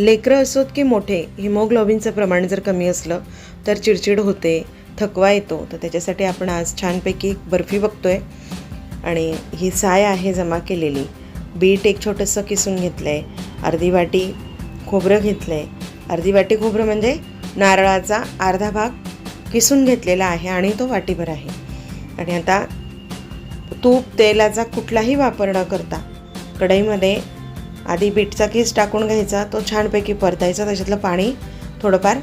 लेकरं असोत की मोठे हिमोग्लोबिनचं प्रमाण जर कमी असलं तर चिडचिड होते थकवा येतो. तर त्याच्यासाठी आपण आज छानपैकी एक बर्फी बघतोय. आणि ही साय आहे जमा केलेली. बीट एक छोटंसं किसून घेतलं आहे अर्धी वाटी खोबरं घेतलं आहे अर्धी वाटी खोबरं म्हणजे नारळाचा अर्धा भाग किसून घेतलेला आहे आणि तो वाटीभर आहे. आणि आता तूप तेलाचा कुठलाही वापर न करता कढईमध्ये आधी बीटचा किस टाकून घ्यायचा तो छानपैकी परतायचा त्याच्यातलं पाणी थोडंफार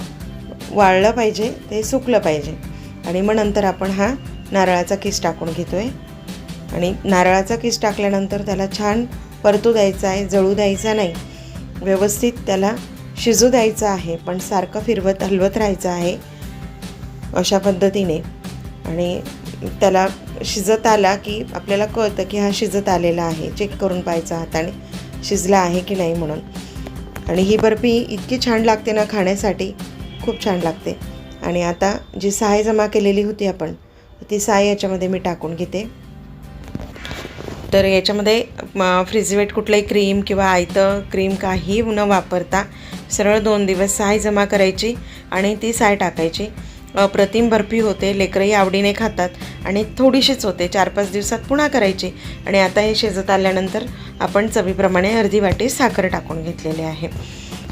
वाळलं पाहिजे ते सुकलं पाहिजे. आणि मग नंतर आपण हा नारळाचा किस टाकून घेतो आहे आणि नारळाचा किस टाकल्यानंतर त्याला छान परतू द्यायचा आहे जळू द्यायचा नाही. व्यवस्थित त्याला शिजू द्यायचं आहे पण सारखं फिरवत हलवत राहायचं आहे अशा पद्धतीने. आणि त्याला शिजत आला की आपल्याला कळतं की हा शिजत आलेला आहे. चेक करून पाहायचा हाताने. शिजला आहे की नाही म्हणून. आणि ही बर्फी इतकी छान लागते ना खाण्यासाठी खूप छान लागते. आणि आता जी साय जमा केलेली होती आपण ती साय याच्यामध्ये मी टाकून घेते. तर याच्यामध्ये फ्रिजवेट कुठलंही क्रीम किंवा आयतं क्रीम काही न वापरता सरळ दोन दिवस साय जमा करायची आणि ती साय टाकायची. अप्रतिम बर्फी होते लेकरंही आवडीने खातात आणि थोडीशीच होते चार पाच दिवसात पुन्हा करायची. आणि आता हे शिजत आल्यानंतर आपण चवीप्रमाणे अर्धी वाटी साखर टाकून घेतलेली आहे.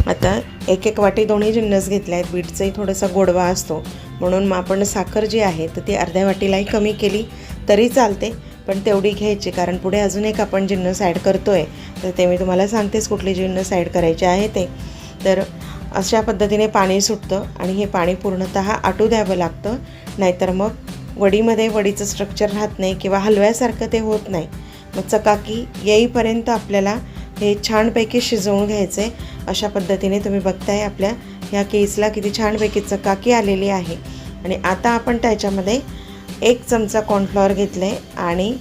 आता एक एक वाटी दोन्ही जिन्नस घेतले आहेत. बीटचाही थोडासा गोडवा असतो. म्हणून मग आपण साखर जी आहे तर ती अर्ध्या वाटीलाही कमी केली तरी चालते. पण तेवढी घ्यायची कारण पुढे अजून एक आपण जिन्नस ॲड करतो आहे तर ते मी तुम्हाला सांगतेच कुठली जिन्नस ॲड करायचे आहे ते. तर अशा पद्धतीने पाणी सुटतं आणि हे पाणी पूर्णतः आटू द्यावं लागतं. नाहीतर मग वडीमध्ये वडीचं स्ट्रक्चर राहत नाही किंवा हलव्यासारखं ते होत नाही. मग चकाकी येईपर्यंत आपल्याला हे छानपैकी शिजवून घ्यायचं. आहे अशा पद्धतीने तुम्ही बघताय आपल्या ह्या केसला किती छानपैकी चकाकी आलेली आहे. आणि आता आपण त्याच्यामध्ये एक चमचा कॉर्नफ्लॉवर घेतलं आहे आणि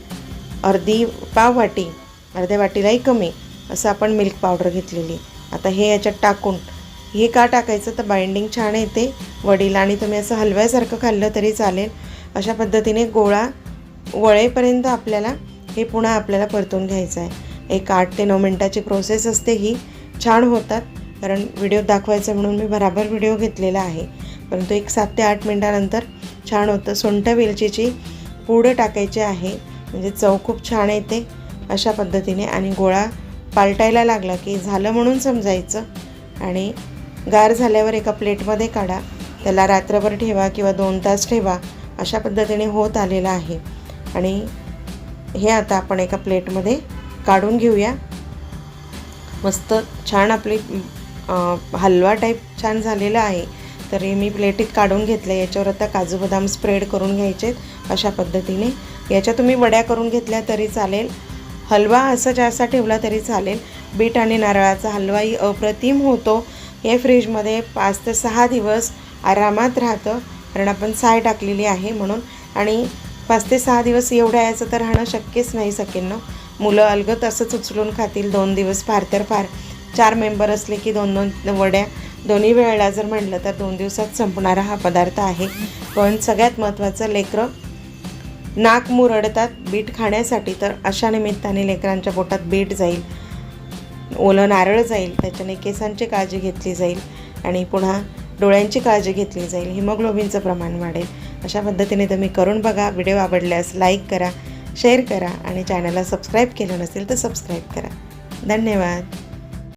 अर्धी पाव वाटी अर्ध्या वाटीलाही कमी असं आपण मिल्क पावडर घेतलेली. आता हे याच्यात टाकून हे का टाकायचं? तर बाइंडिंग छान येते. वडील आणि तुम्ही असं हलव्यासारखं खाल्लं तरी चालेल. अशा पद्धतीने गोळा वळेपर्यंत आपल्याला हे पुन्हा आपल्याला परतून घ्यायचं आहे. एक आठ ते नऊ मिनटाची प्रोसेस असते ही. छान होतात. कारण व्हिडिओ दाखवायचं म्हणून मी बराबर व्हिडिओ घेतलेला आहे. परंतु एक सात ते आठ मिनटानंतर छान होतं. सुंठ वेलचीची पूड टाकायची आहे. म्हणजे चव खूप छान येते. अशा पद्धतीने आणि गोळा पालटायला लागला की झालं म्हणून समजायचं. आणि गार झाल्यावर एका प्लेटमध्ये काढा. त्याला रात्रभर ठेवा किंवा दोन तास ठेवा अशा पद्धतीने होत आलेलं आहे. आणि हे आता आपण एका प्लेटमध्ये काढून घेऊया. मस्त छान आपली हलवा टाईप छान झालेला आहे. तर हे मी प्लेटीत काढून घेतलं याच्यावर आता काजू बदाम स्प्रेड करून घ्यायचेत अशा पद्धतीने. याच्या तुम्ही वड्या करून घेतल्या तरी चालेल. हलवा असं जास्त ठेवला तरी चालेल. बीट आणि नारळाचा हलवाही अप्रतिम होतो. हे फ्रीजमध्ये पाच ते सहा दिवस आरामात राहतं कारण आपण साय टाकलेली आहे म्हणून. आणि पाच ते सहा दिवस एवढ्या याचं तर राहणं शक्यच नाही सकेनं मुलं अलगत असंच उचलून खातील दोन दिवस फार तर फार. चार मेंबर असले की दोन दोन वड्या. दोन्ही वेळेला जर म्हटलं तर दोन दिवसात संपणारा हा पदार्थ आहे. पण सगळ्यात महत्त्वाचं लेकरं नाक मुरडतात. बीट खाण्यासाठी तर अशा निमित्ताने लेकरांच्या पोटात बीट जाईल. ओलं नारळ जाईल त्याच्याने केसांची काळजी घेतली जाईल आणि पुन्हा डोळ्यांची काळजी घेतली जाईल हिमोग्लोबिनचं प्रमाण वाढेल. अशा पद्धतीने तुम्ही करून बघा व्हिडिओ आवडल्यास लाईक करा शेअर करा आणि चॅनलला सबस्क्राईब केलं नसेल तर सबस्क्राईब करा. धन्यवाद.